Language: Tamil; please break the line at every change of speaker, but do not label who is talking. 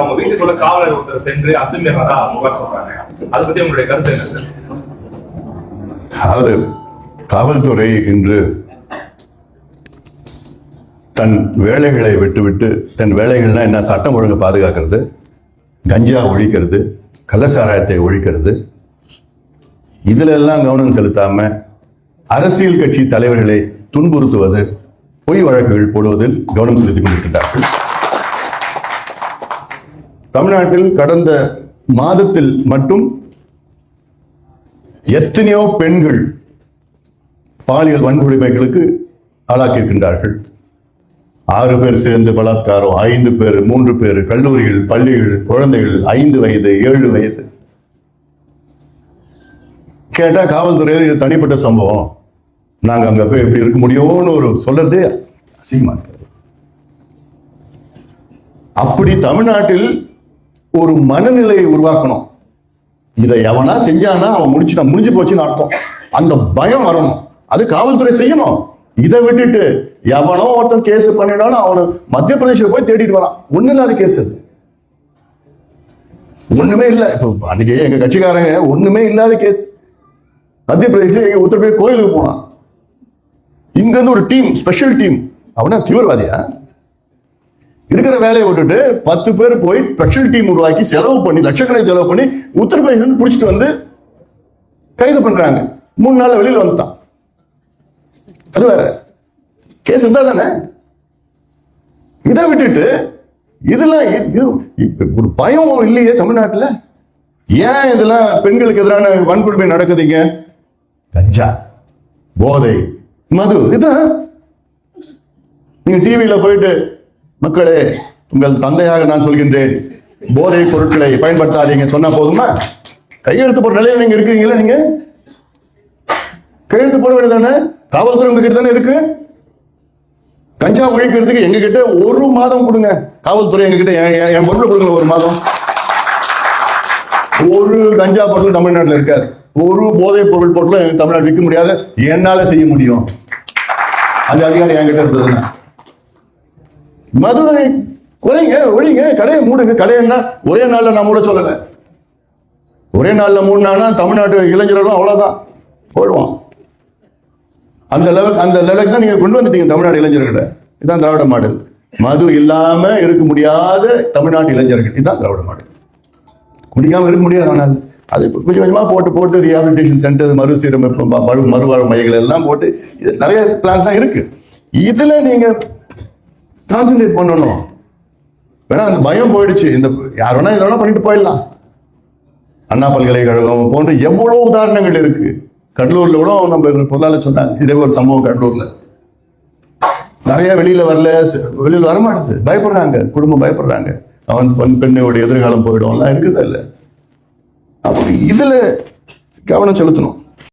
அவங்க வீட்டுக்குள்ள காவலர் ஒருத்தர் சென்று அத்துமீறதா புகார் சொல்றாங்க. அதை பத்தி உங்களுடைய கருத்து என்ன சார்
அதாவது காவல்துறை இன்று தன் வேலைகளை விட்டுவிட்டு தன் வேலைகள்னா என்ன? சட்டம் ஒழுங்கு பாதுகாக்கிறது கஞ்சா ஒழிக்கிறது கள்ளச்சாராயத்தை ஒழிக்கிறது. இதிலெல்லாம் கவனம் செலுத்தாம அரசியல் கட்சி தலைவர்களை துன்புறுத்துவது பொய் வழக்குகள் போடுவதில் கவனம் செலுத்திக் கொண்டிருக்கிறார்கள் தமிழ்நாட்டில் கடந்த மாதத்தில் மட்டும் எத்தனையோ பெண்கள் பாலியல் வன்கொடுமைகளுக்கு ஆளாக்கியிருக்கின்றார்கள். ஆறு பேர் சேர்ந்து பலாத்காரம் ஐந்து பேர் மூன்று பேர் கல்லூரிகள் பள்ளிகள் குழந்தைகள் ஐந்து வயது ஏழு வயது. கேட்டா காவல்துறையில் இது தனிப்பட்ட சம்பவம். நாங்க அங்க போய் எப்படி இருக்க முடியும்னு ஒரு சொல்றதே அசிங்கமா அப்படி தமிழ்நாட்டில் ஒரு மனநிலையை உருவாக்கணும். இதை எவனா செஞ்சானா அவன் முடிச்சுட்டான் முடிஞ்சு போச்சுன்னு அர்த்தம். அந்த பயம் வரணும். அது காவல்துறை செய்யணும். இதை விட்டுட்டு எவனோ ஒருத்தன் கேஸ் பண்ணினாலும் அவனு மத்திய பிரதேச போய் தேடிட்டு வரான். ஒண்ணு இல்லாத கேஸ் அது. ஒண்ணுமே இல்லை. இப்போ அன்னைக்கு எங்க கட்சிக்காரங்க ஒண்ணுமே இல்லாத கேஸ் மத்திய பிரதேசில் எங்க உத்தரப்பிரதேச கோயிலுக்கு போனான். இங்க இருந்து ஒரு டீம் ஸ்பெஷல் டீம் அவனா தீவிரவாதியா? இருக்கிற வேலையை விட்டுட்டு பத்து பேர் போய் ஸ்பெஷல் டீம் உருவாக்கி செலவு பண்ணி லட்சக்கணக்கு செலவு பண்ணி உத்தரப்பிரதேசம் பிடிச்சிட்டு வந்து கைது பண்றாங்க. மூணு நாள் வெளியில் வந்துட்டான். அது வேற. கேஸ் இருந்தா தானே? இதை விட்டுட்டு இதெல்லாம் இது- ஒரு பயம் இல்லையே தமிழ்நாட்டில்? ஏன் இதெல்லாம் பெண்களுக்கு எதிரான வன்கொடுமை நடக்குதுங்க கஞ்சா போதை மது இதான் நீங்க டிவியில போயிட்டு மக்களே உங்கள் தந்தையாக நான் சொல்கின்றேன். போதை பொருட்களை பயன்படுத்தாதீங்க. சொன்னா போதுமா? கையெழுத்து போடுற நிலையில நீங்க இருக்கீங்களா நீங்க? கையெழுத்து போட வேண்டியதானே காவல்துறை உங்ககிட்ட தானே இருக்கு? கஞ்சா ஒழிக்கிறதுக்கு எங்க கிட்ட ஒரு மாதம் கொடுங்க. காவல்துறை எங்க கிட்ட என்- பொருளை கொடுங்க ஒரு மாதம். ஒரு கஞ்சா பொருள் தமிழ்நாட்டில் இருக்காது. ஒரு போதைப் பொருள் பொருளும் தமிழ்நாடு விற்க முடியாது. என்னால செய்ய முடியும். அந்த அதிகாரி என்கிட்ட இருந்ததுன்னா மதுரை குறைங்க ஒழிங்க கடையை மூடுங்க. கடையன்னா ஒரே நாளில் நான் மூட சொல்லலை. ஒரே நாளில் மூடினானா தமிழ்நாட்டு இளைஞர்களும் அவ்வளோதான் போடுவான். அந்த லெவல் அந்த லெவலுக்கு தான் நீங்கள் கொண்டு வந்துட்டீங்க தமிழ்நாடு இளைஞர்கிட்ட இதுதான் திராவிட மாடல். மது இல்லாம இருக்க முடியாத தமிழ்நாட்டு இளைஞர்கள். இதுதான் திராவிட மாடல். குடிக்காமல் இருக்க முடியாது ஆனால். அது கொஞ்சம் கொஞ்சமாக போட்டு போட்டு ரீஹாபிலிட்டேஷன் சென்டர் மறுசீரமைப்பு மறு மறுவாழ்வு மையங்கள் எல்லாம் போட்டு இது நிறைய பிளான்ஸ் தான் இருக்குது இதில் நீங்கள் கான்சென்ட்ரேட் பண்ணணும். வேணா அந்த பயம் போயிடுச்சு. இந்த யார் வேணா இதை வேணா பண்ணிட்டு போயிடலாம். அண்ணா பல்கலைக்கழகம் போன்ற எவ்வளோ உதாரணங்கள் இருக்கு. கடலூர்ல கூட நம்ம பொருளாளர் சொன்னாங்க. இதே ஒரு சம்பவம் கடலூர்ல நிறைய வெளியில வரல. வெளியில் வரமாட்டது பயப்படுறாங்க. குடும்பம் பயப்படுறாங்க. அவன் பெண் பெண்ணோட எதிர்காலம் போயிடும். எல்லாம் இருக்குது இல்லை? அப்படி இதில் கவனம் செலுத்தணும்.